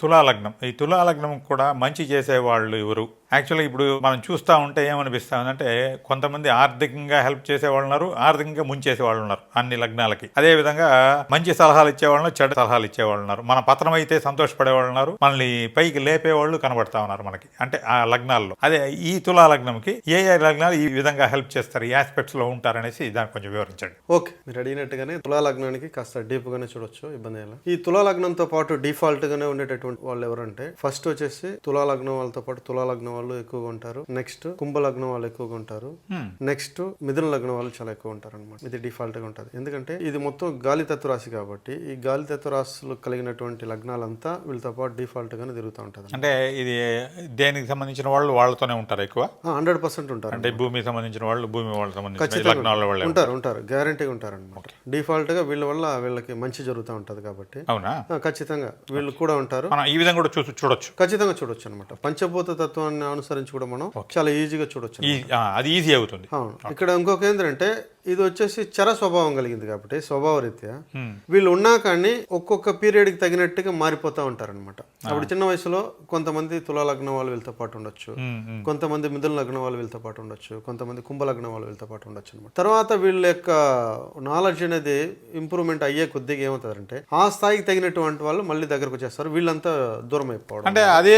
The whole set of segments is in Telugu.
తులాలగ్నం. ఈ తులాలగ్నం కూడా మంచి చేసే వాళ్ళు ఎవరు? యాక్చువల్గా ఇప్పుడు మనం చూస్తూ ఉంటే ఏమనిపిస్తామంటే కొంతమంది ఆర్థికంగా హెల్ప్ చేసే వాళ్ళు ఉన్నారు ఆర్థికంగా ముంచేసే వాళ్ళు ఉన్నారు అన్ని లగ్నాలకి. అదే విధంగా మంచి సలహాలు ఇచ్చేవాళ్ళు చెడ్డ సలహాలు ఇచ్చేవాళ్ళు ఉన్నారు మన పత్రం అయితే సంతోషపడే వాళ్ళు ఉన్నారు మనల్ని పైకి లేపేవాళ్ళు కనబడతా ఉన్నారు మనకి అంటే ఆ లగ్నాల్లో. అదే ఈ తులా లగ్నంకి ఏ ఏ లగ్నాలు ఈ విధంగా హెల్ప్ చేస్తారు ఈ ఆస్పెక్ట్స్లో ఉంటారనేసి దాన్ని కొంచెం వివరించండి. ఓకే మీరు అడిగినట్టుగానే తులా లగ్నానికి కాస్త డీప్ గానే చూడొచ్చు ఇబ్బంది ఈ తులా లగ్నంతో పాటు డిఫాల్ట్ గానే ఉండేటటువంటి వాళ్ళు ఎవరంటే ఫస్ట్ వచ్చేసి తులా లగ్నం వాళ్ళతో పాటు తులా లగ్నం వాళ్ళు ఎక్కువగా ఉంటారు. నెక్స్ట్ కుంభ లగ్నం వాళ్ళు ఎక్కువగా ఉంటారు. నెక్స్ట్ మిథున లగ్నం వాళ్ళు చాలా ఎక్కువ ఉంటారు అనమాట ఇది డిఫాల్ట్గా ఉంటుంది. ఎందుకంటే ఇది మొత్తం గాలి తత్వ రాశి కాబట్టి ఈ గాలి తత్వ రాశులు కలిగినటువంటి లగ్నాలంతా వీళ్ళతో పాటు డిఫాల్ట్ గానే తిరుగుతూ ఉంటుంది అంటే ఇది దేనికి సంబంధించిన వాళ్ళు వాళ్ళతోనే ఉంటారు ఎక్కువ? హండ్రెడ్ పర్సెంట్ ఉంటారు అంటే భూమికి సంబంధించిన వాళ్ళు భూమి వాళ్ళకి సంబంధించిన లగ్నాల వాళ్ళే ఉంటారు ఉంటారు. గ్యారంటీగా ఉంటారు అనమాట డిఫాల్ట్గా వీళ్ళ వల్ల వీళ్ళకి మంచి జరుగుతూ ఉంటది కాబట్టి. అవునా? ఖచ్చితంగా వీళ్ళు కూడా ఉంటారు. ఈ విధంగా కూడా చూసి చూడొచ్చు. ఖచ్చితంగా చూడొచ్చు అనమాట పంచభూత తత్వాన్ని అనుసరించి కూడా మనం చాలా ఈజీగా చూడొచ్చు అది ఈజీ అవుతుంది. ఇక్కడ ఇంకొక ఏంటంటే ఇది వచ్చేసి చర స్వభావం కలిగింది కాబట్టి స్వభావ రీత్యా. వీళ్ళు ఉన్నా కానీ ఒక్కొక్క పీరియడ్కి తగినట్టుగా మారిపోతూ ఉంటారన్నమాట. అప్పుడు చిన్న వయసులో కొంతమంది తులా లగ్నం వాళ్ళు వీళ్ళతో పాటు ఉండొచ్చు. కొంతమంది మిథున లగ్నం వాళ్ళు వీళ్ళతో పాటు ఉండొచ్చు. కొంతమంది కుంభ లగ్నం వాళ్ళు వీళ్ళతో పాటు ఉండొచ్చు అనమాట తర్వాత వీళ్ళ యొక్క నాలెడ్జ్ అనేది ఇంప్రూవ్మెంట్ అయ్యే కొద్దిగా ఏమవుతారంటే ఆ స్థాయికి తగినటువంటి వాళ్ళు మళ్ళీ దగ్గరకు వచ్చేస్తారు. వీళ్ళంతా దూరం అయిపోవడం అంటే అదే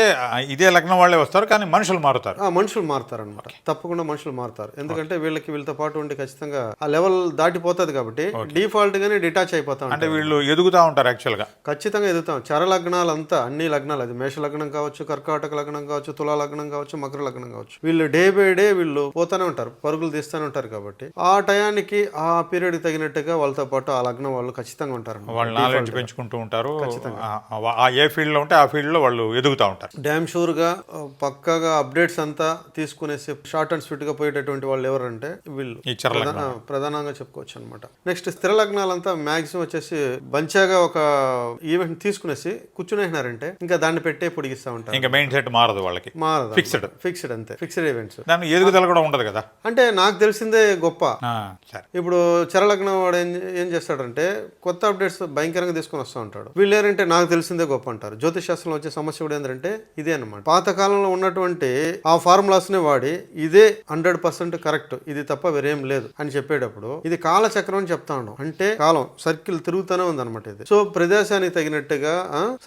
ఇదే లగ్నం వాళ్ళే వస్తారు కానీ మనుషులు మారుతారు. ఆ మనుషులు మారుతారనమాట తప్పకుండా మనుషులు మారుతారు. ఎందుకంటే వీళ్ళకి వీళ్ళతో పాటు ఉండి ఖచ్చితంగా ఆ లెవెల్ దాటిపోతుంది కాబట్టి డిఫాల్ట్ గానే డిటాచ్ అయిపోతా అంటే వీళ్ళు ఎదుగుతూ ఉంటారు యాక్చువల్గా. ఖచ్చితంగా ఎదుగుతాం. చర లగ్నాలు అంతా అన్ని లగ్నాలు అది మేష లగ్నం కావచ్చు కర్కాటక లగ్నం కావచ్చు తులా లగ్నం కావచ్చు మకర లగ్నం కావచ్చు వీళ్ళు డే బై డే వీళ్ళు పోతానే ఉంటారు పరుగులు తీస్తూనే ఉంటారు కాబట్టి ఆ టయానికి ఆ పీరియడ్ తగినట్టుగా వాళ్ళతో పాటు ఆ లగ్నం వాళ్ళు ఖచ్చితంగా ఉంటారు. వాళ్ళ నాలెడ్జ్ పెంచుకుంటూ ఉంటారు. ఆ, ఏ ఫీల్డ్లో ఉంటే ఆ ఫీల్డ్లో వాళ్ళు ఎదుగుతూ ఉంటారు. డ్యామ్ షూర్గా పక్కాగా అప్డేట్స్ అంతా తీసుకునేసి షార్ట్ అండ్ స్వీట్గా పోయేటటువంటి వాళ్ళు ఎవరంటే వీళ్ళు. ప్రధానంగా చెప్పుకోవచ్చు అనమాట నెక్స్ట్ స్థిర లగ్నాలంతా మాక్సిమం వచ్చేసి బంచాగా ఒక ఈవెంట్ తీసుకునేసి కూర్చునేసినారంటే ఇంకా దాన్ని పెట్టే పొడిగిస్తా ఉంటారు. ఇంకా మైండ్ సెట్ మారదు వాళ్ళకి. మారదు ఫిక్స్డ్ ఫిక్స్డ్ అంతే. ఫిక్స్డ్ ఈవెంట్స్ దాని ఎదుగుదల కూడా ఉండదు కదా? అంటే నాకు తెలిసిందే గొప్ప. ఇప్పుడు చరలగ్నం వాడు ఏం ఏం చేస్తాడంటే కొత్త అప్డేట్స్ భయంకరంగా తీసుకొని వస్తూ ఉంటాడు. వీళ్ళు ఏంటంటే నాకు తెలిసిందే గొప్ప అంటారు. జ్యోతిష్ శాస్త్రంలో వచ్చే సమస్య కూడా ఏంటంటే ఇదే అనమాట పాత కాలంలో ఉన్నటువంటి ఆ ఫార్ములాస్ని వాడి ఇదే హండ్రెడ్ పర్సెంట్ కరెక్ట్ ఇది తప్ప వేరేం లేదు అని చెప్పేటప్పుడు ఇది కాలచక్రం అని చెప్తా ఉన్నాం. అంటే కాలం సర్కిల్ తిరుగుతూనే ఉంది అనమాట ఇది. సో ప్రదేశానికి తగినట్టుగా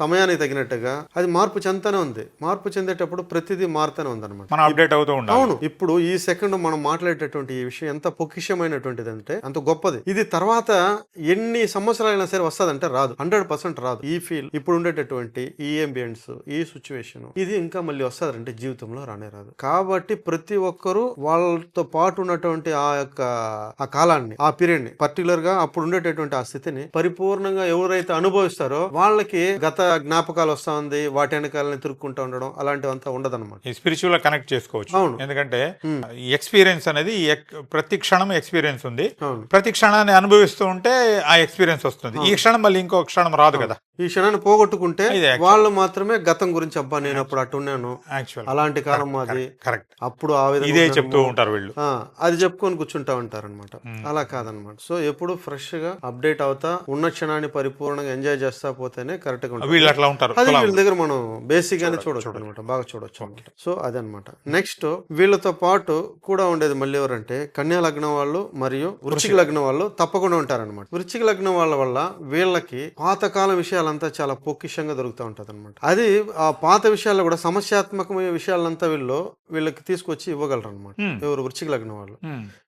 సమయానికి తగినట్టుగా అది మార్పు చెందుతూనే ఉంది. మార్పు చెందేటప్పుడు ప్రతిదీ మారుతూనే ఉంది అనమాట అప్డేట్ అవుతూ అవును. ఇప్పుడు ఈ సెకండ్ మనం మాట్లాడేటటువంటి ఈ విషయం ఎంత పొకిషమైనటువంటిది అంటే అంత గొప్పది. ఇది తర్వాత ఎన్ని సంవత్సరాలైనా సరే వస్తుందంటే రాదు. హండ్రెడ్ పర్సెంట్ రాదు. ఈ ఫీల్ ఇప్పుడు ఉండేటటువంటి ఈ అంబియన్స్ ఈ సిచ్యువేషన్ ఇది ఇంకా మళ్ళీ వస్తుందంటే జీవితంలో రానే రాదు. కాబట్టి ప్రతి ఒక్కరూ వాళ్ళతో పాటు ఉన్నటువంటి ఆ యొక్క ఆ కాలాన్ని ఆ పీరియడ్ని పర్టికులర్గా అప్పుడు ఉండేటటువంటి ఆ స్థితిని పరిపూర్ణంగా ఎవరైతే అనుభవిస్తారో వాళ్ళకి గత జ్ఞాపకాలు వస్తా ఉంది వాటి వెనకాలని తిరుక్కుంటూ ఉండడం అలాంటివంతా ఉండదన్నమాట. ఈ స్పిరిచువల్ కనెక్ట్ చేసుకోవచ్చు. అవును. ఎందుకంటే ఈ ఎక్స్పీరియన్స్ అనేది ప్రతి క్షణం ఎక్స్పీరియన్స్ ఉంది. ప్రతి క్షణాన్ని అనుభవిస్తూ ఉంటే ఆ ఎక్స్పీరియన్స్ వస్తుంది. ఈ క్షణం మళ్ళీ ఇంకో క్షణం రాదు కదా. ఈ క్షణాన్ని పోగొట్టుకుంటే. వాళ్ళు మాత్రమే గతం గురించి అబ్బా నేను అప్పుడు అట్టున్నాను అలాంటి కాలం మాది. కరెక్ట్ అప్పుడు ఆ విధంగా ఇదే. చెప్తూ ఉంటారు వీళ్ళు. అది చెప్పుకొని కూర్చుంటా ఉంటారు అనమాట అలా కాదనమాట సో ఎప్పుడు ఫ్రెష్గా అప్డేట్ అవుతా ఉన్న క్షణాన్ని పరిపూర్ణంగా ఎంజాయ్ చేస్తా పోతేనే కరెక్ట్గా వీళ్ళు అట్లా ఉంటారు. అది వీళ్ళ దగ్గర మనం బేసిక్ గానే చూడొచ్చు అనమాట బాగా చూడొచ్చు అనమాట సో అదనమాట నెక్స్ట్ వీళ్ళతో పాటు కూడా ఉండేది మళ్ళీ ఎవరంటే కన్యా లగ్నం వాళ్ళు మరియు వృశ్చిక లగ్నం వాళ్ళు తప్పకుండా ఉంటారన్నమాట. వృశ్చిక లగ్నం వాళ్ళ వల్ల వీళ్ళకి పాతకాలం విషయాలంతా చాలా పొక్కిషంగా దొరుకుతూ ఉంటది అనమాట అది ఆ పాత విషయాల్లో కూడా సమస్యాత్మకమైన విషయాలంతా వీళ్ళు వీళ్ళకి తీసుకొచ్చి ఇవ్వగలరు అనమాట ఎవరు వృశ్చిక లగ్నం వాళ్ళు.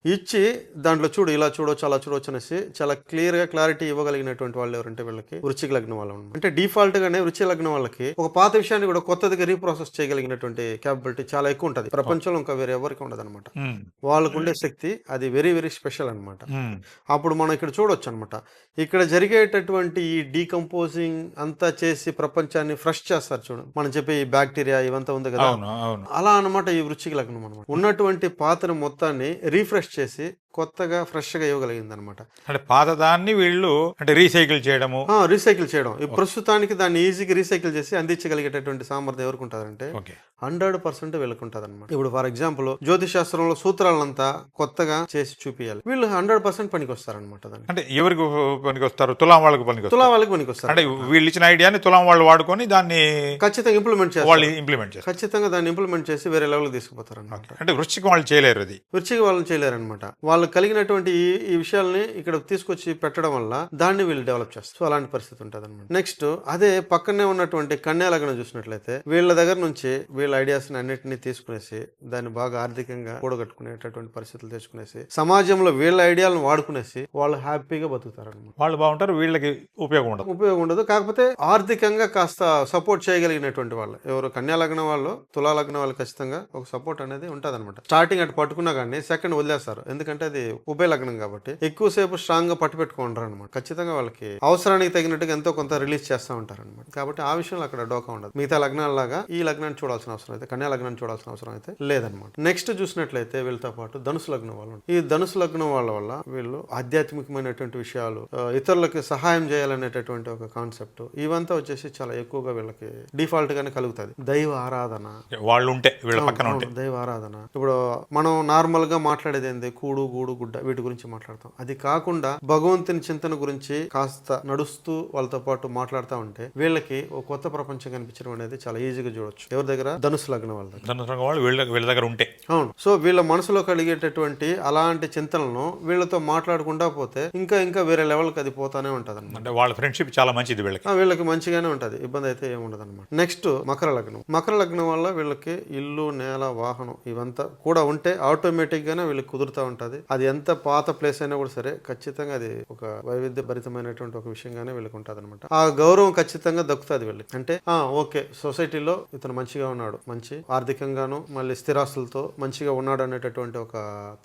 ఇచ్చి దాంట్లో చూడు ఇలా చూడొచ్చు అలా చూడొచ్చు అనేసి చాలా క్లియర్గా క్లారిటీ ఇవ్వగలిగినటువంటి వాళ్ళు ఎవరంటే వీళ్ళకి వృచ్చిక లగ్నం వాళ్ళు. అంటే డిఫాల్ట్ గానే వృచ్చిక లగ్నం వాళ్ళకి ఒక పాత విషయాన్ని కూడా కొత్తదిగా రీప్రాసెస్ చేయగలిగినటువంటి క్యాపబిలిటీ చాలా ఎక్కువ ఉంటుంది. ప్రపంచంలో ఇంకా వేరే ఎవరికి ఉండదు అనమాట. వాళ్ళకు ఉండే శక్తి అది వెరీ వెరీ స్పెషల్ అన్నమాట. Hmm. అప్పుడు మనం ఇక్కడ చూడొచ్చు అనమాట ఇక్కడ జరిగేటటువంటి ఈ డీకంపోజింగ్ అంతా చేసి ప్రపంచాన్ని ఫ్రెష్ చేస్తారు చూడు. మనం చెప్పే ఈ బ్యాక్టీరియా ఇవంతా ఉంది కదా? అలా అన్నమాట ఈ వృచ్చిక లగ్నం అనమాట ఉన్నటువంటి పాతను మొత్తాన్ని రీఫ్రెష్ చేసి కొత్తగా ఫ్రెష్గా ఇవ్వగలిగింది అనమాట అంటే పాతదాన్ని వీళ్ళు అంటే రీసైకిల్ చేయడము. రీసైకిల్ చేయడం. ప్రస్తుతానికి దాన్ని ఈజీగా రీసైకిల్ చేసి అందించగలిగేటటువంటి సామర్థ్యం ఎవరికి ఉంటుందంటే హండ్రెడ్ పర్సెంట్ వీళ్ళకి ఉంటుంది అనమాట ఇప్పుడు ఫర్ ఎగ్జాంపుల్ జ్యోతిష్ శాస్త్రంలో సూత్రాలంతా కొత్తగా చేసి చూపించాలి వీళ్ళు హండ్రెడ్ పర్సెంట్ పనికి వస్తారనమాట అంటే ఎవరికి పనికి వస్తారు తులాం వాళ్ళకి పనికి తులా వాళ్ళకి పనికి వస్తారు అంటే వీళ్ళు ఇచ్చిన ఐడియాని తులాం వాళ్ళు వాడుకొని దాన్ని ఖచ్చితంగా ఇంప్లిమెంట్ చేస్తారు. వాళ్ళు ఇంప్లిమెంట్ చేస్తారు. ఖచ్చితంగా దాన్ని ఇంప్లిమెంట్ చేసి వేరే లెవెల్కి తీసుకుపోతారు అనమాట అంటే వృశ్చికం వాళ్ళు చేయలేరు అది. వృచ్చికి వాళ్ళు చేయలేరనమాట. వాళ్ళు కలిగినటువంటి ఈ విషయాల్ని ఇక్కడ తీసుకొచ్చి పెట్టడం వల్ల దాన్ని వీళ్ళు డెవలప్ చేస్తారు. సో అలాంటి పరిస్థితి ఉంటుంది అనమాట నెక్స్ట్ అదే పక్కనే ఉన్నటువంటి కన్యా లగ్నం చూసినట్లయితే వీళ్ళ దగ్గర నుంచి వీళ్ళ ఐడియాస్ అన్నిటిని తీసుకునేసి దాన్ని బాగా ఆర్థికంగా కూడగట్టుకునేటటువంటి పరిస్థితులు తెచ్చుకునేసి సమాజంలో వీళ్ళ ఐడియాలను వాడుకునేసి వాళ్ళు హ్యాపీగా బతుకుతారు అనమాట వాళ్ళు బాగుంటారు వీళ్ళకి ఉపయోగం ఉండదు. ఉపయోగం ఉండదు. కాకపోతే ఆర్థికంగా కాస్త సపోర్ట్ చేయగలిగినటువంటి వాళ్ళు ఎవరు కన్యా లగ్నం వాళ్ళు తులా లగ్నం వాళ్ళు ఖచ్చితంగా ఒక సపోర్ట్ అనేది ఉంటుంది అనమాట స్టార్టింగ్ అటు పట్టుకున్నా కానీ సెకండ్ వదిలేస్తారు. ఎందుకంటే అది ఉభయ లగ్నం కాబట్టి ఎక్కువసేపు స్ట్రాంగ్గా పట్టు పెట్టుకుంటారు అనమాట ఖచ్చితంగా వాళ్ళకి అవసరానికి తగినట్టుగా ఎంతో కొంత రిలీజ్ చేస్తూ ఉంటారు అనమాట కాబట్టి ఆ విషయంలో అక్కడ డోకా ఉండదు. మిగతా లగ్నాలలాగా ఈ లగ్నాన్ని చూడాల్సిన అవసరం అయితే కన్యా లగ్నాన్ని చూడాల్సిన అవసరం అయితే లేదనమాట నెక్స్ట్ చూసినట్లయితే వీళ్ళతో పాటు ధనుసు లగ్నం వాళ్ళు. ఈ ధనుసు లగ్నం వాళ్ళ వల్ల వీళ్ళు ఆధ్యాత్మికమైనటువంటి విషయాలు ఇతరులకి సహాయం చేయాలనేటటువంటి ఒక కాన్సెప్ట్ ఇవంతా వచ్చేసి చాలా ఎక్కువగా వీళ్ళకి డిఫాల్ట్ గానే కలుగుతుంది. దైవ ఆరాధన. వాళ్ళు ఉంటే. వీళ్ళ పక్కన దైవ ఆరాధన. ఇప్పుడు మనం నార్మల్గా మాట్లాడేది ఏంది? కూడు గూడు గుడ్డ వీటి గురించి మాట్లాడతాం. అది కాకుండా భగవంతుని చింతన గురించి కాస్త నడుస్తూ వాళ్ళతో పాటు మాట్లాడుతూ ఉంటే వీళ్ళకి ఒక కొత్త ప్రపంచం కనిపించడం అనేది చాలా ఈజీగా చూడొచ్చు. ఎవరి దగ్గర? ధనుసు లగ్నం వాళ్ళ దగ్గర. వాళ్ళు వీళ్ళ దగ్గర ఉంటే. అవును. సో వీళ్ళ మనసులో కలిగేటటువంటి అలాంటి చింతనలను వీళ్ళతో మాట్లాడకుండా పోతే ఇంకా ఇంకా వేరే లెవెల్కి అది పోతానే ఉంటది అంటే వాళ్ళ ఫ్రెండ్షిప్ చాలా మంచిది వీళ్ళకి. వీళ్ళకి మంచిగానే ఉంటది. ఇబ్బంది అయితే ఏముండదు అనమాట నెక్స్ట్ మకర లగ్నం. మకర లగ్నం వల్ల వీళ్ళకి ఇల్లు నేల వాహనం ఇవంతా కూడా ఉంటే ఆటోమేటిక్ గానే వీళ్ళకి కుదురుతూ ఉంటది. అది ఎంత పాత ప్లేస్ అయినా కూడా సరే ఖచ్చితంగా అది ఒక వైవిధ్య భరితమైనటువంటి ఒక విషయంగానే వీళ్ళకి ఉంటుంది అనమాట ఆ గౌరవం ఖచ్చితంగా దక్కుతుంది వీళ్ళకి అంటే ఆ ఓకే సొసైటీలో ఇతను మంచిగా ఉన్నాడు మంచి ఆర్థికంగాను మళ్ళీ స్థిరాస్తులతో మంచిగా ఉన్నాడు అనేటటువంటి ఒక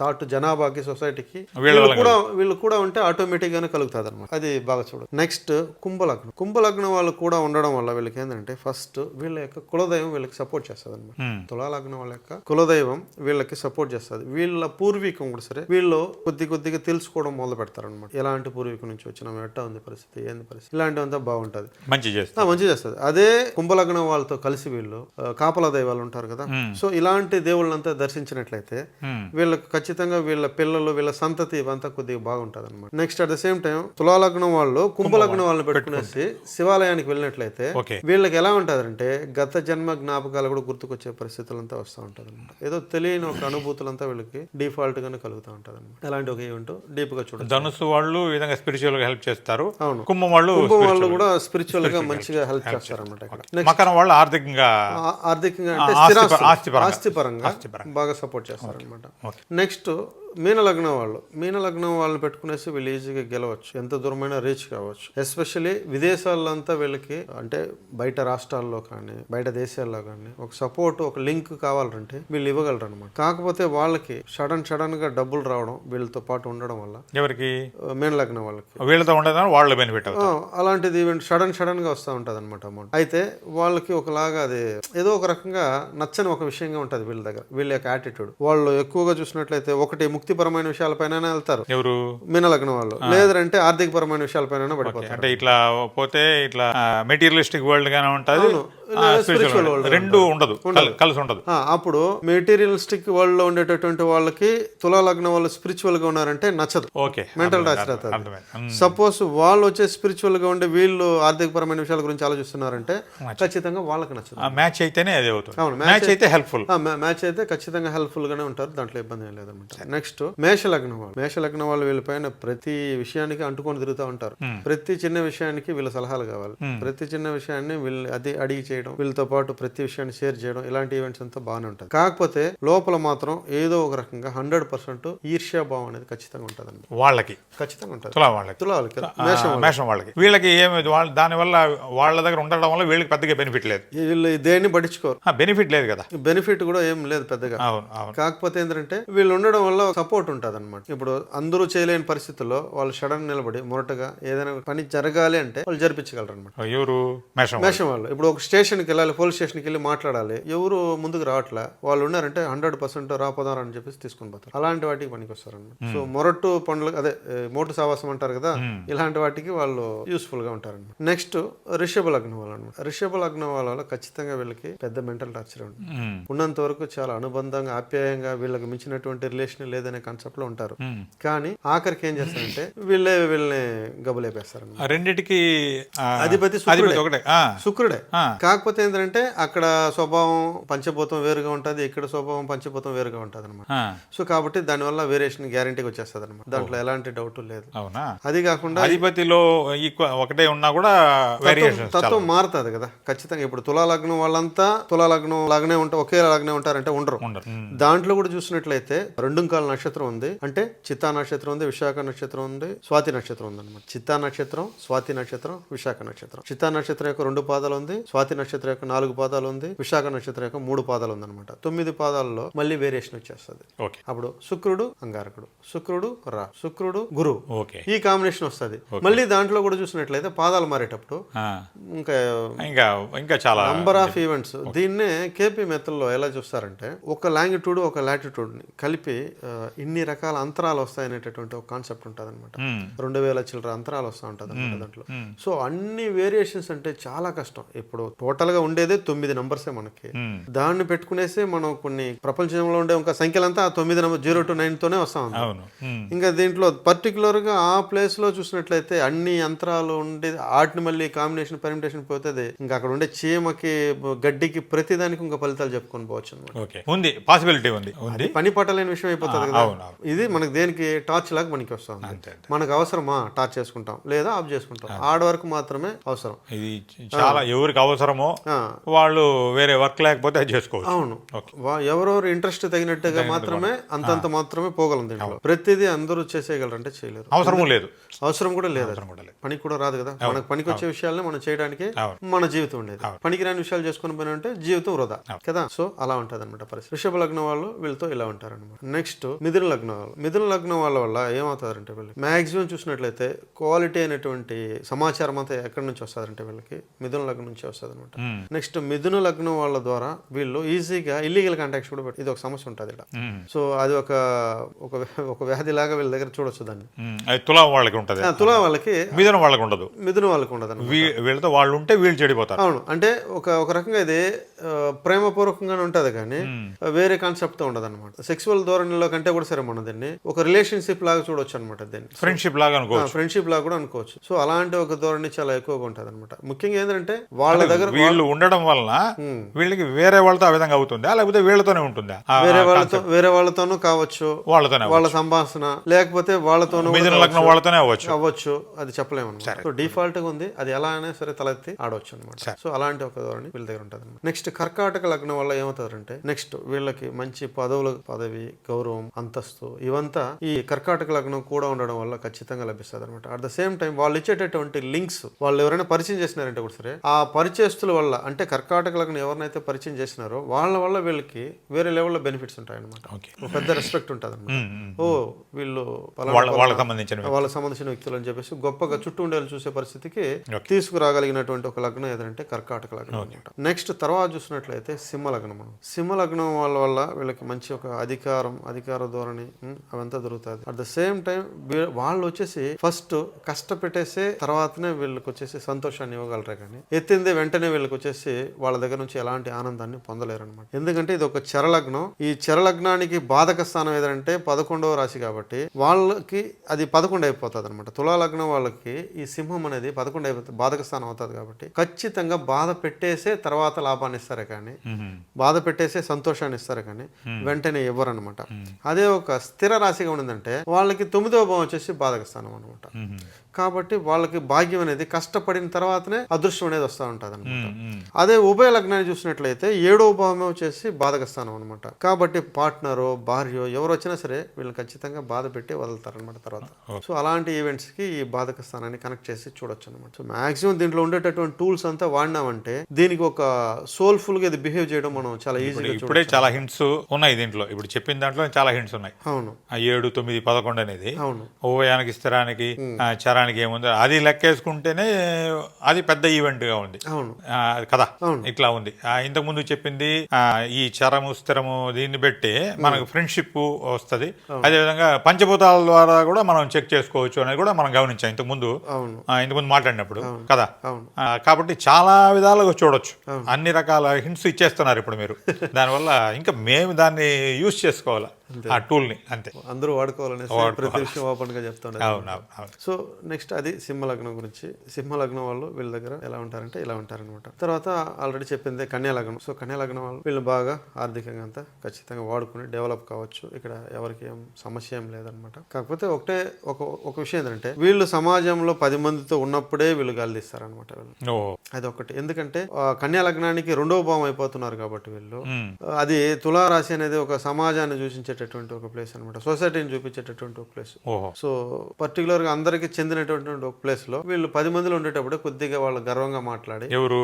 థాట్ జనాభాకి సొసైటీకి వీళ్ళ కూడా వీళ్ళు కూడా ఉంటే ఆటోమేటిక్ గానే కలుగుతుంది అనమాట అది బాగా చూడు. నెక్స్ట్ కుంభలగ్నం. కుంభలగ్నం వాళ్ళు కూడా ఉండడం వల్ల వీళ్ళకి ఏంటంటే ఫస్ట్ వీళ్ళ యొక్క కులదైవం వీళ్ళకి సపోర్ట్ చేస్తుంది అనమాట. తులాలగ్నం వాళ్ళ యొక్క కులదైవం వీళ్ళకి సపోర్ట్ చేస్తుంది. వీళ్ళ పూర్వీకం కూడా సరే వీళ్ళు కొద్ది కొద్దిగా తెలుసుకోవడం మొదలు పెడతారు అనమాట ఎలాంటి పూర్వీకం నుంచి వచ్చినాం ఎట్టా ఉంది పరిస్థితి ఏంది పరిస్థితి? ఇలాంటివంతా బాగుంటుంది. మంచి చేస్తారు. మంచి చేస్తుంది అదే కుంభలగ్నం వాళ్ళతో కలిసి వీళ్ళు కాపలా దైవాలు ఉంటారు కదా? సో ఇలాంటి దేవుళ్ళంతా దర్శించినట్లయితే. వీళ్ళకి ఖచ్చితంగా వీళ్ళ పిల్లలు వీళ్ళ సంతతి ఇవంతా కొద్దిగా బాగుంటది అనమాట next at the same time తులాలగ్నం వాళ్ళు కుంభలగ్నం వాళ్ళని పెట్టుకునేసి శివాలయానికి వెళ్ళినట్లయితే వీళ్ళకి ఎలా ఉంటదంటే గత జన్మ జ్ఞాపకాలు కూడా గుర్తుకొచ్చే పరిస్థితులంతా వస్తూ ఉంటది అనమాట ఏదో తెలియని ఒక అనుభూతులంతా వీళ్ళకి డిఫాల్ట్ గానే కలుగుతూ ఉంటది అనమాట ఎలాంటి ఒక ఈవెంట్ డీప్గా చూడండి ధనుసు వాళ్ళు ఈ విధంగా స్పిరిచువల్గా హెల్ప్ చేస్తారు. అవును. కుంభం వాళ్ళు కుంభం వాళ్ళు కూడా స్పిరిచువల్గా మంచిగా హెల్ప్ చేస్తారన్నమాట ఇక్కడ. మకరం వాళ్ళు ఆర్థికంగా ఆర్థికంగా అంటే ఆస్తిపరంగా. ఆస్తిపరంగా. బాగా సపోర్ట్ చేస్తారనమాట ఓకే. నెక్స్ట్ మీన లగ్నం వాళ్ళు మీన లగ్నం వాళ్ళని పెట్టుకునేసి వీళ్ళు ఈజీగా గెలవచ్చు. ఎంత దూరమైనా రీచ్ కావచ్చు. ఎస్పెషల్లీ విదేశాల్లో అంతా వీళ్ళకి అంటే బయట రాష్ట్రాల్లో కానీ బయట దేశాల్లో కానీ ఒక సపోర్ట్ ఒక లింక్ కావాలంటే వీళ్ళు ఇవ్వగలరు అనమాట కాకపోతే వాళ్ళకి సడన్ సడన్గా డబ్బులు రావడం వీళ్ళతో పాటు ఉండడం వల్ల ఎవరికి? ఆ, మీన లగ్నం వాళ్ళకి. వీళ్ళతో ఉండదని వాళ్ళు బెనిఫిట్ అలాంటిది ఈవెంట్ సడన్ సడన్గా వస్తూ ఉంటుంది అనమాట అమౌంట్. అయితే వాళ్ళకి ఒకలాగా అది ఏదో ఒక రకంగా నచ్చని ఒక విషయంగా ఉంటుంది వీళ్ళ దగ్గర వీళ్ళ యొక్క యాటిట్యూడ్ వాళ్ళు ఎక్కువగా చూసినట్లయితే ఒకటి ముక్తిపరమైన విషయాలపైన వెళ్తారు. ఎవరు? మీనలగ్నం వాళ్ళు. లేదంటే ఆర్థిక పరమైన విషయాలపైన పడిపోతారు. అంటే ఇట్లా పోతే ఇట్లా మెటీరియలిస్టిక్ వరల్డ్ గానే ఉంటది. World. world రెండు ఉండదు కల్- కలిసి ఉండదు. అప్పుడు మెటీరియలిస్టిక్ వరల్డ్లో ఉండేటటువంటి వాళ్ళకి తులా లగ్నం వాళ్ళు స్పిరిచువల్గా ఉన్నారంటే నచ్చదు. ఓకే. మెంటల్ టార్చర్ అవుతుంది. సపోజ్ వాళ్ళు వచ్చే స్పిరిచువల్గా ఉండే వీళ్ళు ఆర్థిక పరమైన విషయాల గురించి ఆలోచిస్తున్నారంటే ఖచ్చితంగా వాళ్ళకి నచ్చదు. మ్యాచ్ అయితేనే అది అవుతుంది. అవును, మ్యాచ్ అయితే హెల్ప్ఫుల్ మ్యాచ్ అయితే ఖచ్చితంగా హెల్ప్ఫుల్ గానే ఉంటారు దాంట్లో ఇబ్బంది ఏం లేదన్నమాట. నెక్స్ట్ మేష లగ్నం వాళ్ళు. మేష లగ్నం వాళ్ళు వీళ్ళపైన ప్రతి విషయానికి అంటుకొని తిరుగుతూ ఉంటారు. ప్రతి చిన్న విషయానికి వీళ్ళ సలహాలు కావాలి. ప్రతి చిన్న విషయాన్ని వీళ్ళు అది అడిగి చేయడం వీళ్ళతో పాటు ప్రతి విషయాన్ని షేర్ చేయడం ఇలాంటి ఈవెంట్స్ అంతా బాగానే ఉంటుంది. కాకపోతే లోపల మాత్రం ఏదో ఒక రకంగా హండ్రెడ్ పర్సెంట్ ఈర్ష్యాభావం అనేది ఖచ్చితంగా ఉంటుంది వాళ్ళకి. ఖచ్చితంగా ఉంటుంది. తులా వాళ్ళకి. తులా వాళ్ళకి. మేషం వాళ్ళకి. వీళ్ళకి ఏమి వాళ్ళ దానివల్ల వాళ్ళ దగ్గర ఉండడం వల్ల వీళ్ళకి పెద్దగా బెనిఫిట్ లేదు. వీళ్ళు దేన్ని పట్టించుకోరు. బెనిఫిట్ లేదు కదా. బెనిఫిట్ కూడా ఏం లేదు పెద్దగా. అవును అవును. కాకపోతే ఏంటంటే వీళ్ళు ఉండడం వల్ల సపోర్ట్ ఉంటుంది అనమాట ఇప్పుడు అందరూ చేయలేని పరిస్థితుల్లో వాళ్ళు సడన్ నిలబడి మొరటగా ఏదైనా పని జరగాలి అంటే వాళ్ళు జరిపించగలరు అనమాట ఎవరు? మేషం. మేషం వాళ్ళు. ఇప్పుడు ఒక స్టేషన్ స్టేషన్కి వెళ్ళాలి పోలీస్ స్టేషన్కి వెళ్ళి మాట్లాడాలి. ఎవరు ముందుకు రావట్లే. వాళ్ళు ఉన్నారంటే హండ్రెడ్ పర్సెంట్ రాపోదారు అని చెప్పేసి తీసుకొని పోతారు. అలాంటి వాటికి పనికి సో మొరట్టు పండ్లు అదే మోటు సావాసం అంటారు కదా ఇలాంటి వాటికి వాళ్ళు యూస్ఫుల్గా ఉంటారన్నమాట. నెక్స్ట్ రిషభ లగ్నం వాళ్ళు అనమాట రిషభ లగ్నం వాళ్ళ ఖచ్చితంగా వీళ్ళకి పెద్ద మెంటల్ టార్చర్ ఉంటుంది. ఉన్నంత వరకు చాలా అనుబంధంగా ఆప్యాయంగా వీళ్ళకి మించినటువంటి రిలేషన్ లేదనే కాన్సెప్ట్లో ఉంటారు. కానీ ఆఖరికి ఏం చేస్తారంటే వీళ్ళే వీళ్ళని గబులేపేస్తారు రెండిటికి అధిపతి శుక్రుడే. శుక్రుడే. కాకపోతే ఏంటంటే అక్కడ స్వభావం పంచభూతం వేరుగా ఉంటుంది ఇక్కడ స్వభావం పంచభూతం వేరుగా ఉంటుంది అనమాట సో కాబట్టి దానివల్ల వేరియేషన్ గ్యారంటీగా వచ్చేస్తుంది అనమాట దాంట్లో ఎలాంటి డౌట్ లేదు. అవునా? అది కాకుండా అధిపతిలో ఒకటే ఉన్నా కూడా తత్వం మారుతుంది కదా. ఖచ్చితంగా ఇప్పుడు తులా లగ్నం వాళ్ళంతా తులా లగ్నం ఉంటారు ఒకే లాగానే ఉంటారంటే ఉండరు. దాంట్లో కూడా చూసినట్లయితే రెండు కాల నక్షత్రం ఉంది. అంటే చిత్తా నక్షత్రం ఉంది విశాఖ నక్షత్రం ఉంది స్వాతి నక్షత్రం ఉంది అనమాట చిత్తా నక్షత్రం స్వాతి నక్షత్రం విశాఖ నక్షత్రం. చిత్తా నక్షత్రం యొక్క రెండు పాదాలు ఉంది స్వాతి నక్షత్రం యొక్క నాలుగు పాదాలు ఉంది విశాఖ నక్షత్రం యొక్క మూడు పాదాలు ఉంది అనమాట తొమ్మిది పాదాల్లో మళ్ళీ వేరియేషన్ వచ్చేస్తుంది. ఓకే. అప్పుడు శుక్రుడు అంగారకుడు. శుక్రుడు రా. శుక్రుడు ఓకే. ఈ కాంబినేషన్ వస్తుంది. మళ్ళీ దాంట్లో కూడా చూసినట్లయితే పాదాలు మారేటప్పుడు ఇంకా ఇంకా ఇంకా చాలా నంబర్ ఆఫ్ ఈవెంట్స్ దీన్నే కేపీ మెథడ్లో ఎలా చూస్తారంటే ఒక లాంగిట్యూడ్ ఒక లాటిట్యూడ్ని కలిపి ఇన్ని రకాల అంతరాలు వస్తాయనేటటువంటి ఒక కాన్సెప్ట్ ఉంటుంది అనమాట రెండు వేల చిల్లర అంతరాలు వస్తూ ఉంటుంది దాంట్లో. సో అన్ని వేరియేషన్స్ అంటే చాలా కష్టం. ఇప్పుడు టోటల్గా ఉండేదే తొమ్మిది నంబర్సే మనకి. దాన్ని పెట్టుకునేసి మనం కొన్ని ప్రపంచంలో ఉండే ఒక సంఖ్యలంతా ఆ తొమ్మిది నెంబర్ జీరో టు నైన్ తోనే వస్తా ఉంది. ఇంకా దీంట్లో పర్టికులర్గా ఆ ప్లేస్లో చూసినట్లయితే అన్ని యంత్రాలు ఉండి వాటిని మళ్ళీ కాంబినేషన్ పర్మిటేషన్ పోతుంది ఇంకా అక్కడ ఉండే చీమకి గడ్డికి ప్రతిదానికి ఇంకా ఫలితాలు చెప్పుకొని పోవచ్చు అనమాట ఉంది. పాసిబిలిటీ ఉంది. ఉంది. పని పట్టలేని విషయం అయిపోతుంది కదా. ఇది మనకి దేనికి టార్చ్ లాగా మనకి వస్తుంది అంతే అంతే. మనకు అవసరమా? టార్చ్ చేసుకుంటాం. లేదా ఆఫ్ చేసుకుంటాం. ఆడ వరకు మాత్రమే అవసరం. ఇది చాలా ఎవరికి అవసరమో ఆ, వాళ్ళు వేరే వర్క్ లేకపోతే అది చేసుకోవచ్చు. అవును. ఎవరెవరు ఇంట్రెస్ట్ తగినట్టుగా మాత్రమే అంతంత మాత్రమే పోగలం దీంట్లో. ప్రతిదీ అందరూ చేసేయగలరంటే చేయలేరు. అవసరము లేదు. అవసరం కూడా లేదు? అవసరం కూడా లేదు. పనికి కూడా రాదు కదా? మనకు పనికి వచ్చే విషయాలని మనం చేయడానికి. మన జీవితం ఉండేది. పనికి రాని విషయాలు చేసుకుని పోయినా అంటే జీవితం వృధా కదా? సో అలా ఉంటది అనమాట పరిస్థితి. వృషభ లగ్నం వాళ్ళు వీళ్ళతో ఇలా ఉంటారన్నమాట. నెక్స్ట్ మిథున లగ్నం వాళ్ళు. మిథున లగ్నం వాళ్ళ వల్ల ఏమవుతారంటే వీళ్ళు మాక్సిమం చూసినట్లయితే క్వాలిటీ అయినటువంటి సమాచారం అంతా ఎక్కడి నుంచి వస్తుందంటే వీళ్ళకి? మిథున లగ్నం నుంచి వస్తుంది అనమాట ఉమ్, నెక్స్ట్ మిథున లగ్నం వాళ్ళ ద్వారా వీళ్ళు ఈజీగా ఇల్లీగల్ కాంటాక్ట్స్ కూడా ఇది ఒక సమస్య ఉంటుంది ఉమ్, సో అది ఒక ఒక ఒక వ్యాధి లాగా వీళ్ళ దగ్గర చూడొచ్చు దాన్ని. తులా వాళ్ళకి ఉంటది. తులా వాళ్ళకి మిథున వాళ్ళకి ఉండదు. మిథున వాళ్ళకి ఉండదు వీళ్ళతో వాళ్ళు ఉంటే వీళ్ళు చెడిపోతారు. అవును. అంటే ఒక ఒక రకంగా ఇది ప్రేమపూర్వకంగానే ఉంటది కానీ వేరే కాన్సెప్ట్తో ఉండదు అనమాట సెక్సువల్ ధోరణిలో కంటే కూడా సరే మన దీన్ని ఒక రిలేషన్షిప్ లాగా చూడొచ్చు అనమాట దీన్ని. ఫ్రెండ్షిప్ లాగా అనుకో ఫ్రెండ్షిప్ లాగా కూడా అనుకోవచ్చు. సో అలాంటి ఒక ధోరణి చాలా ఎక్కువగా ఉంటది అనమాట ముఖ్యంగా ఏంటంటే వాళ్ళ దగ్గర వీళ్ళు ఉండడం వలన వీళ్ళకి వేరే వాళ్ళతో ఆ విధంగా అవుతుందా? లేకపోతే వీళ్ళతోనే ఉంటుందా? వేరే వాళ్ళతో వేరే వాళ్ళతోనూ కావచ్చు. వాళ్ళతోనే వాళ్ళ సంభాషణ లేకపోతే వాళ్ళతోనూ మిథున లగ్నం వాళ్ళతోనే అవ్వచ్చు. అవ్వచ్చు. అది చెప్పలేము సో డిఫాల్ట్గా ఉంది. అది ఎలా అయినా సరే తలెత్తి ఆడవచ్చు అనమాట సో అలాంటి ఒక ధోరణి వీళ్ళ దగ్గర ఉంటుంది నెక్స్ట్ కర్కాటక లగ్నం వల్ల ఏమవుతారంటే నెక్స్ట్ వీళ్ళకి మంచి పదవులు పదవి గౌరవం అంతస్తు ఇవంతా ఈ కర్కాటక లగ్నం కూడా ఉండడం వల్ల ఖచ్చితంగా లభిస్తుంది అనమాట అట్ ద సేమ్ టైం వాళ్ళు ఇచ్చేటటువంటి లింక్స్ వాళ్ళు ఎవరైనా పరిచయం చేసినారంటే కూడా సరే ఆ పరిచయస్తుల వల్ల అంటే కర్కాటక లగ్నం ఎవరినైతే పరిచయం చేసినారో వాళ్ళ వల్ల వీళ్ళకి వేరే లెవెల్లో బెనిఫిట్స్ ఉంటాయి అనమాట ఓకే. ఒక పెద్ద రెస్పెక్ట్ ఉంటుంది అనమాట. ఓ వీళ్ళు వాళ్ళకి సంబంధించిన వాళ్ళకి సంబంధించిన వ్యక్తులు అని చెప్పేసి గొప్పగా చుట్టూ ఉండేలు చూసే పరిస్థితికి. తీసుకురాగలిగినటువంటి ఒక లగ్నం ఏదంటే కర్కాటక లగ్నం అనమాట నెక్స్ట్ తర్వాత చూసినట్లయితే సింహ లగ్నం మనం సింహ లగ్నం వాళ్ళ వల్ల వీళ్ళకి మంచి ఒక అధికారం అధికార ధోరణి అవంతా దొరుకుతుంది. అట్ ద సేమ్ టైం వాళ్ళు వచ్చేసి ఫస్ట్ కష్టపెట్టేసే తర్వాతనే వీళ్ళకి వచ్చేసి సంతోషాన్ని ఇవ్వగలరు కానీ ఎత్తిందే వెంటనే వీళ్ళకి వచ్చేసి వాళ్ళ దగ్గర నుంచి ఎలాంటి ఆనందాన్ని పొందలేరు అనమాట ఎందుకంటే ఇది ఒక చరలగ్నం. ఈ చరలగ్నానికి బాధక స్థానం ఏదంటే పదకొండవ రాశి కాబట్టి వాళ్ళకి అది పదకొండు అయిపోతుంది అనమాట తులా లగ్నం వాళ్ళకి ఈ సింహం అనేది పదకొండు అయిపోతుంది బాధక స్థానం అవుతుంది కాబట్టి ఖచ్చితంగా బాధ పెట్టేసే తర్వాత లాభాన్ని ఇస్తారు కానీ బాధ పెట్టేసే సంతోషాన్ని ఇస్తారు కానీ వెంటనే ఇవ్వరు అనమాట అదే ఒక స్థిర రాశిగా ఉండిందంటే వాళ్ళకి తొమ్మిదవ భావం వచ్చేసి బాధక స్థానం అనమాట కాబట్టి వాళ్ళకి భాగ్యం అనేది కష్టపడిన తర్వాతనే అదృష్టం అనేది వస్తూ ఉంటుంది అనమాట. అదే ఉభయ లగ్నాన్ని చూసినట్లయితే ఏడవ భావమే వచ్చేసి బాధక స్థానం అనమాట కాబట్టి పార్ట్నరో భార్యో ఎవరు వచ్చినా సరే వీళ్ళని ఖచ్చితంగా బాధ పెట్టి వదులుతారనమాట తర్వాత. సో అలాంటి ఈవెంట్స్కి ఈ బాధక స్థానాన్ని కనెక్ట్ చేసి చూడొచ్చు అనమాట సో మాక్సిమం దీంట్లో ఉండేటటువంటి టూల్స్ అంతా వాడినామంటే దీనికి ఒక సోల్ఫుల్గా ఇది బిహేవ్ చేయడం మనం చాలా ఈజీగా ఇప్పుడే చాలా హింట్స్ ఉన్నాయి దీంట్లో. ఇప్పుడు చెప్పిన దాంట్లో చాలా హింట్స్ ఉన్నాయి. అవును. ఆ ఏడు తొమ్మిది పదకొండు అనేది అవును. ఉభయానికి స్థిరానికి చరానికి ఏముందో? అది లెక్కేసుకుంటేనే అది పెద్ద ఈవెంట్గా ఉంది కదా. ఇట్లా ఉంది. ఆ, ఇంతకు ముందు చెప్పింది ఈ చరము స్థిరము దీన్ని బట్టి మనకు ఫ్రెండ్షిప్ వస్తుంది. అదేవిధంగా పంచభూతాల ద్వారా కూడా మనం చెక్ చేసుకోవచ్చు అనేది కూడా మనం గమనించాం ఇంతకు ముందు. అవును. ఇంతకు ముందు మాట్లాడినప్పుడు కదా? కాబట్టి చాలా విధాలుగా చూడొచ్చు. అన్ని రకాల హింట్స్ ఇచ్చేస్తున్నారు ఇప్పుడు మీరు. దానివల్ల ఇంకా మేము దాన్ని యూజ్ చేసుకోవాలి? ఆ టూల్ని అంతే. అందరూ వాడుకోవాలనేసి ప్రతి విషయం అవును. సో నెక్స్ట్ అది సింహ లగ్నం గురించి. సింహ లగ్నం వాళ్ళు వీళ్ళ దగ్గర ఎలా ఉంటారంటే ఇలా ఉంటారనమాట తర్వాత ఆల్రెడీ చెప్పిందే కన్యా లగ్నం సో కన్యా లగ్నం వాళ్ళు వీళ్ళు బాగా ఆర్థికంగా అంతా ఖచ్చితంగా వాడుకుని డెవలప్ కావచ్చు. ఇక్కడ ఎవరికి ఏం సమస్య ఏం లేదనమాట కాకపోతే ఒకటే ఒక ఒక విషయం ఏంటంటే వీళ్ళు సమాజంలో పది మందితో ఉన్నప్పుడే వీళ్ళు గాలిస్తారనమాట వీళ్ళు. అది ఒకటి. ఎందుకంటే కన్యా లగ్నానికి రెండవ భావం అయిపోతున్నారు కాబట్టి వీళ్ళు. అది తులారాశి అనేది ఒక సమాజాన్ని సూచించేటటువంటి ఒక ప్లేస్ అనమాట సొసైటీని చూపించేటటువంటి ఒక ప్లేస్. సో పర్టికులర్గా అందరికి చెందినటువంటి ఒక ప్లేస్లో వీళ్ళు పది మందిలో ఉండేటప్పుడు కొద్దిగా వాళ్ళు గర్వంగా మాట్లాడి ఎవరు?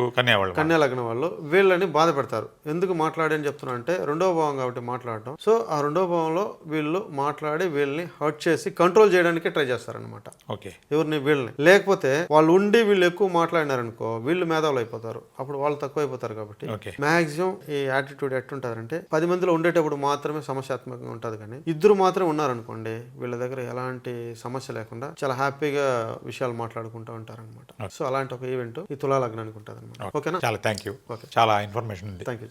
కన్యా లగ్నం వాళ్ళు వీళ్ళని బాధ పెడతారు. ఎందుకు మాట్లాడి అని చెప్తున్నా అంటే రెండవ భావం కాబట్టి మాట్లాడటం. సో ఆ రెండవ భావంలో వీళ్ళు మాట్లాడి వీళ్ళని హర్ట్ చేసి కంట్రోల్ చేయడానికి ట్రై చేస్తారనమాట ఓకే. ఎవరిని? వీళ్ళని. లేకపోతే వాళ్ళు ఉండి వీళ్ళు ఎక్కువ మాట్లాడినారనుకో వీళ్ళు మేధావులు అయిపోతారు. అప్పుడు వాళ్ళు తక్కువ అయిపోతారు కాబట్టి మాక్సిమం ఈ యాటిట్యూడ్ ఎట్టుంటదంటే పది మందిలో ఉండేటప్పుడు మాత్రమే సమస్యాత్మకంగా ఉంటుంది కానీ ఇద్దరు మాత్రం ఉన్నారనుకోండి వీళ్ళ దగ్గర ఎలాంటి సమస్య లేకుండా చాలా హ్యాపీగా విషయాలు మాట్లాడుకుంటూ ఉంటారన్నమాట. సో అలాంటి ఒక ఈవెంట్ ఈ తులా లగ్నానికి ఉంటుంది అనమాట ఓకేనా? చాలా థ్యాంక్ యూ. చాలా ఇన్ఫర్మేషన్ ఉంది. Thank you